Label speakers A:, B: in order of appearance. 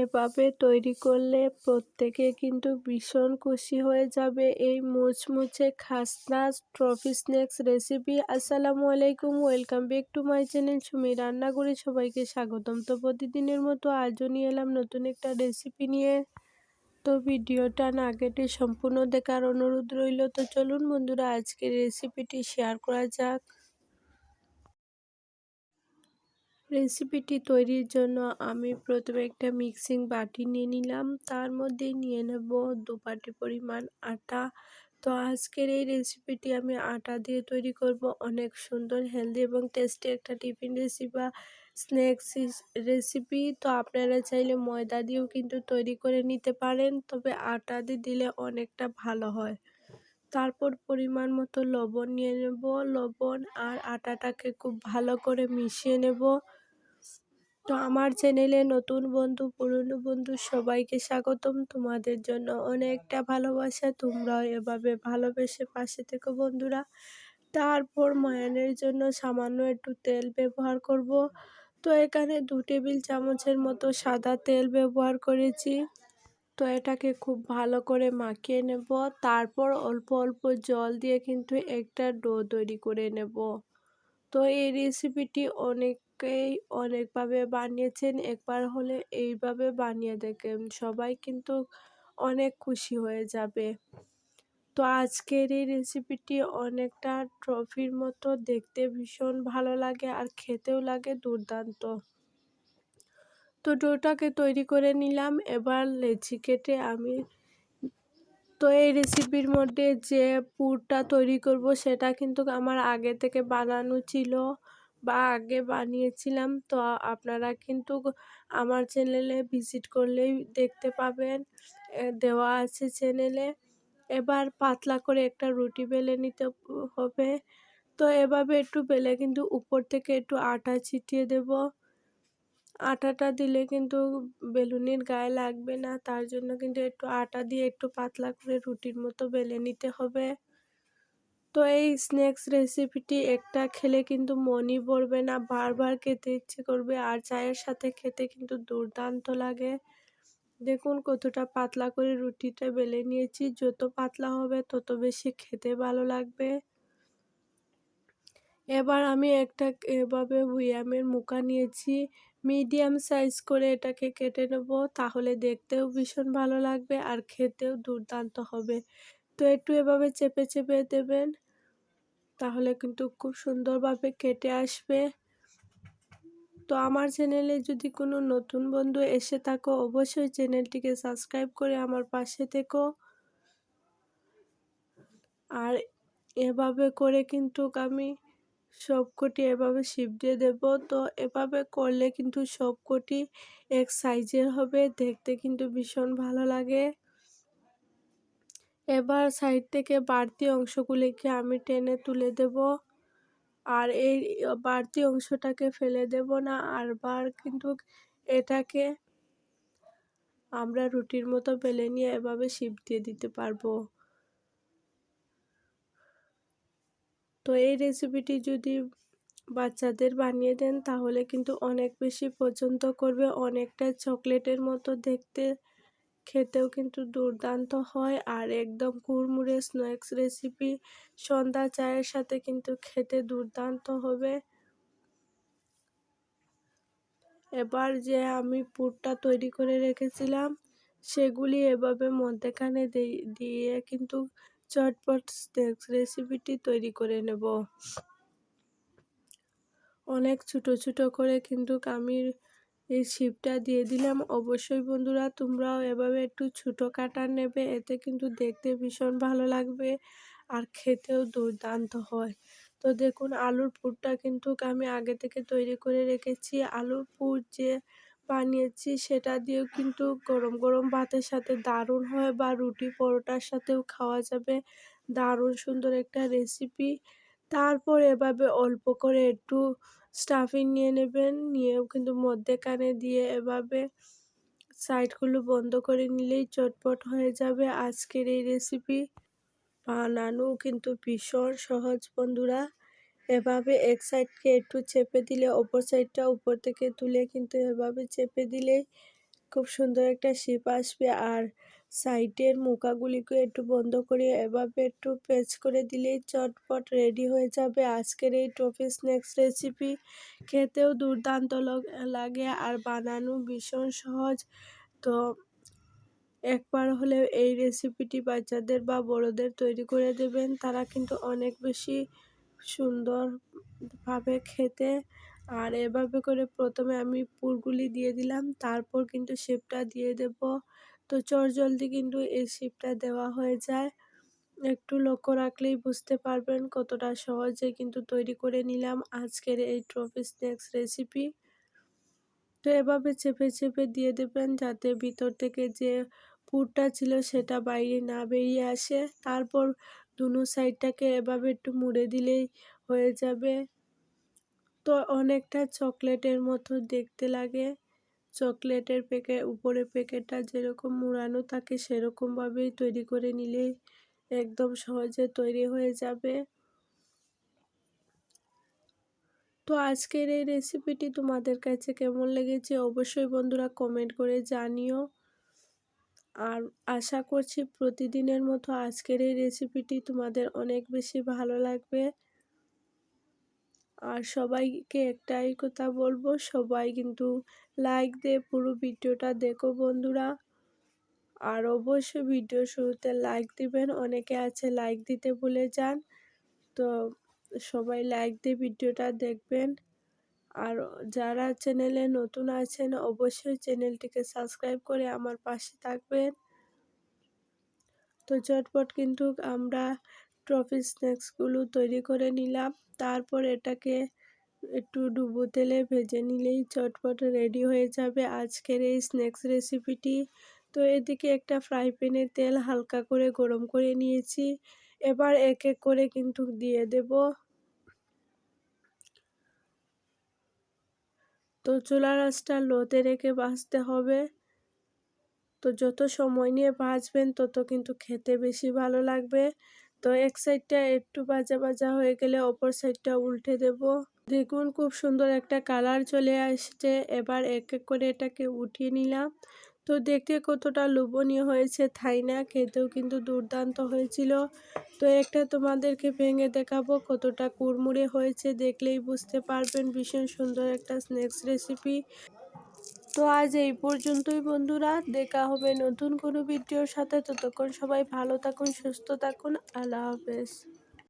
A: এভাবে তৈরি করলে প্রত্যেকে কিন্তু ভীষণ খুশি হয়ে যাবে। এই মুচমুচে খাসনা ট্রফি স্ন্যাক্স রেসিপি আসসালামু আলাইকুম। Welcome back to my channel Sumi রান্না করে সবাইকে স্বাগতম। তো প্রতিদিনের মতো আজও নিয়ে এলাম নতুন একটা রেসিপি নিয়ে। তো ভিডিওটা না কেটে সম্পূর্ণ দেখার অনুরোধ রইল। তো চলুন বন্ধুরা, আজকের রেসিপিটি শেয়ার করা যাক। রেসিপিটি তৈরির জন্য আমি প্রথমে একটা মিক্সিং বাটি নিয়ে নিলাম। তার মধ্যে নিয়ে নেব দু বাটি পরিমাণ আটা। তো আজকের এই রেসিপিটি আমি আটা দিয়ে তৈরি করব। অনেক সুন্দর হেলদি এবং টেস্টি একটা টিফিন রেসিপি বা স্ন্যাক্স রেসিপি তো আপনারা চাইলে ময়দা দিয়েও কিন্তু তৈরি করে নিতে পারেন, তবে আটা দিয়ে দিলে অনেকটা ভালো হয়। তারপর পরিমাণ মতো লবণ নিয়ে নেব। লবণ আর আটাটাকে খুব ভালো করে মিশিয়ে নেব। তো আমার চ্যানেলে নতুন বন্ধু, পুরনো বন্ধু সবাইকে স্বাগতম। তোমাদের জন্য অনেকটা ভালোবাসা। তোমরাও এভাবে ভালোবেসে পাশে থেকো বন্ধুরা। তারপর ময়ানের জন্য সামান্য একটু তেল ব্যবহার করব। তো এখানে দু টেবিল চামচের মতো সাদা তেল ব্যবহার করেছি। তো এটাকে খুব ভালো করে মাখিয়ে নেব। তারপর অল্প অল্প জল দিয়ে কিন্তু একটা ডো তৈরি করে নেব। তো এই রেসিপিটি অনেকেই অনেকভাবে বানিয়েছেন, একবার হলে এইভাবে বানিয়ে দেখেন। সবাই কিন্তু অনেক খুশি হয়ে যাবে। তো আজকের এই রেসিপিটি অনেকটা ট্রফির মতো দেখতে ভীষণ ভালো লাগে আর খেতেও লাগে দুর্দান্ত। তো ডোটাকে তৈরি করে নিলাম। এবার লেচি কেটে আমি তো এই রেসিপির মধ্যে যে পুরটা তৈরি করব সেটা কিন্তু আমার আগে থেকে বানানো ছিল। বা আগে বানিয়েছিলাম, তো আপনারা কিন্তু আমার চ্যানেলে ভিজিট করলেই দেখতে পাবেন। দেওয়া আছে চ্যানেলে এবার পাতলা করে একটা রুটি বেলে নিতে হবে। তো এভাবে একটু বেলে কিন্তু উপর থেকে একটু আটা ছিটিয়ে দেব। আটাটা দিলে কিন্তু বেলুনের গায়ে লাগবে না, তার জন্য কিন্তু একটু আটা দিয়ে একটু পাতলা করে রুটির মতো বেলে নিতে হবে। তো এই স্ন্যাক্স রেসিপিটি একটা খেলে কিন্তু মনই পড়বে না। বারবার খেতে ইচ্ছে করবে, আর চায়ের সাথে খেতে কিন্তু দুর্দান্ত লাগে। দেখুন কতটা পাতলা করে রুটিটা বেলে নিয়েছি। যত পাতলা হবে, তত বেশি খেতে ভালো লাগবে। এবার আমি একটা এভাবে বুয়ামের মুখা নিয়েছি। মিডিয়াম সাইজ করে এটাকে কেটে নেব, তাহলে দেখতেও ভীষণ ভালো লাগবে আর খেতেও দুর্দান্ত হবে। তো একটু এভাবে চেপে চেপে দেবেন। তাহলে কিন্তু খুব সুন্দরভাবে কেটে আসবে। তো আমার চ্যানেলে যদি কোনো নতুন বন্ধু এসে থাকো, অবশ্যই চ্যানেলটিকে সাবস্ক্রাইব করে আমার পাশে থেকো। আর এভাবে করে কিন্তু আমি সবকটি এভাবে শিপ দিয়ে দেবো। তো এভাবে করলে কিন্তু সবকটি এক সাইজের হবে। দেখতে কিন্তু ভীষণ ভালো লাগে। এবার সাইড থেকে বাড়তি অংশগুলিকে আমি টেনে তুলে দেব। আর এই বাড়তি অংশটাকে ফেলে দেব না, আর বার কিন্তু এটাকে আমরা রুটির মতো বেলে নিয়ে এভাবে শিপ দিয়ে দিতে পারব। তো এই রেসিপিটি যদি বাচ্চাদের বানিয়ে দেন, তাহলে কিন্তু অনেক বেশি পছন্দ করবে। অনেকটা চকলেটের মতো দেখতে খেতেও কিন্তু দুর্দান্ত হয়। আর একদম কুড়মুড়ে স্ন্যাক্স রেসিপি সন্ধ্যা চায়ের সাথে কিন্তু খেতে দুর্দান্ত হবে। এবার যে আমি পুরটা তৈরি করে রেখেছিলাম, সেগুলি এভাবে মধ্যেখানে দিয়ে কিন্তু চটপট স্ন্যাক্স রেসিপিটি তৈরি করে নেব। অনেক ছোট ছোট করে কিন্তু আমি এই শিপটা দিয়ে দিলাম। অবশ্যই বন্ধুরা, তোমরাও এভাবে একটু ছোটো কাটা নেবে, এতে কিন্তু দেখতে ভীষণ ভালো লাগবে আর খেতেও দুর্দান্ত হয়। তো দেখুন, আলুর পুরটা কিন্তু আমি আগে থেকে তৈরি করে রেখেছি। আলুর পুর যে বানিয়েছি, সেটা দিয়েও কিন্তু গরম গরম ভাতের সাথে দারুণ হয় বা রুটি পরোটার সাথেও খাওয়া যাবে। দারুণ সুন্দর একটা রেসিপি তারপর এভাবে অল্প করে একটু স্টাফিং নিয়ে নেবেন। নিয়েও কিন্তু মধ্যেখানে দিয়ে এভাবে সাইডগুলো বন্ধ করে নিলেই চটপট হয়ে যাবে আজকের এই রেসিপি বানানো কিন্তু ভীষণ সহজ বন্ধুরা। এভাবে এক সাইডকে একটু চেপে দিলে, অপর সাইডটা উপর থেকে তুলে কিন্তু এভাবে চেপে দিলেই খুব সুন্দর একটা শিপ আসবে। আর সাইডের মুখাগুলিকে একটু বন্ধ করে, এভাবে একটু পেঁচ করে দিলেই চটপট রেডি হয়ে যাবে। আজকের এই টফি স্ন্যাক্স রেসিপি খেতেও দুর্দান্ত লাগে আর বানানো ভীষণ সহজ। তো একবার হলে এই রেসিপিটি বাচ্চাদের বা বড়দের তৈরি করে দেবেন। তারা কিন্তু অনেক বেশি সুন্দরভাবে খেতে। আর এভাবে করে প্রথমে আমি পুরগুলি দিয়ে দিলাম, তারপর কিন্তু শেপটা দিয়ে দেব। তো চট জলদি কিন্তু এই শেপটা দেওয়া হয়ে যায়। একটু লক্ষ্য রাখলেই বুঝতে পারবেন কতটা সহজে কিন্তু তৈরি করে নিলাম আজকের এই ট্রফি স্ন্যাক্স রেসিপি তো এভাবে চেপে চেপে দিয়ে দেবেন যাতে ভিতর থেকে যে পুরটা ছিল সেটা বাইরে না বেরিয়ে আসে। তারপর দুনো সাইডটাকে এভাবে একটু মুড়ে দিলেই হয়ে যাবে। তো অনেকটা চকলেটের মতো দেখতে লাগে। চকলেটের প্যাকেট উপরে প্যাকেটটা যেরকম মুড়ানো থাকে, সেরকমভাবেই তৈরি করে নিলেই একদম সহজে তৈরি হয়ে যাবে। তো আজকের এই রেসিপিটি তোমাদের কাছে কেমন লেগেছে অবশ্যই বন্ধুরা কমেন্ট করে জানিও। আর আশা করছি প্রতিদিনের মতো আজকের এই রেসিপিটি তোমাদের অনেক বেশি ভালো লাগবে। আর সবাইকে একটাই কথা বলব, সবাই কিন্তু লাইক দিয়ে পুরো ভিডিওটা দেখো বন্ধুরা। আর অবশ্যই ভিডিও শুরুতে লাইক দিবেন, অনেকে আছে লাইক দিতে ভুলে যান। তো সবাই লাইক দিয়ে ভিডিওটা দেখবেন। আর যারা চ্যানেলে নতুন আছেন, অবশ্যই চ্যানেলটিকে সাবস্ক্রাইব করে আমার পাশে থাকবেন। তো চটপট কিন্তু আমরা ট্রফি স্ন্যাক্সগুলো তৈরি করে নিলাম। তারপর এটাকে একটু ডুবো তেলে ভেজে নিলেই চটপট রেডি হয়ে যাবে আজকের এই স্ন্যাক্স রেসিপিটি। তো এদিকে একটা ফ্রাই প্যানে তেল হালকা করে গরম করে নিয়েছি। এবার এক এক করে কিন্তু দিয়ে দেব। তো চুলা রাসটা লোতে রেখে ভাজতে হবে। তো যত সময় নিয়ে ভাজবেন তত কিন্তু খেতে বেশি ভালো লাগবে। তো এক সাইডটা একটু ভাজা ভাজা হয়ে গেলে অপর সাইডটা উল্টে দেব। দেখুন খুব সুন্দর একটা কালার চলে আসছে। এবার এক এক করে এটাকে উঠিয়ে নিলাম। তো দেখতে কতটা লোভনীয় হয়েছে তাই না? খেতেও কিন্তু দুর্দান্ত হয়েছিল। তো একটা তোমাদেরকে ভেঙে দেখাবো কতটা কুড়মুড়ে হয়েছে দেখলেই বুঝতে পারবেন। ভীষণ সুন্দর একটা স্ন্যাক্স রেসিপি তো আজ এই পর্যন্তই বন্ধুরা। দেখা হবে নতুন কোনো ভিডিওর সাথে। ততক্ষণ সবাই ভালো থাকুন, সুস্থ থাকুন। আল্লাহ হাফেজ।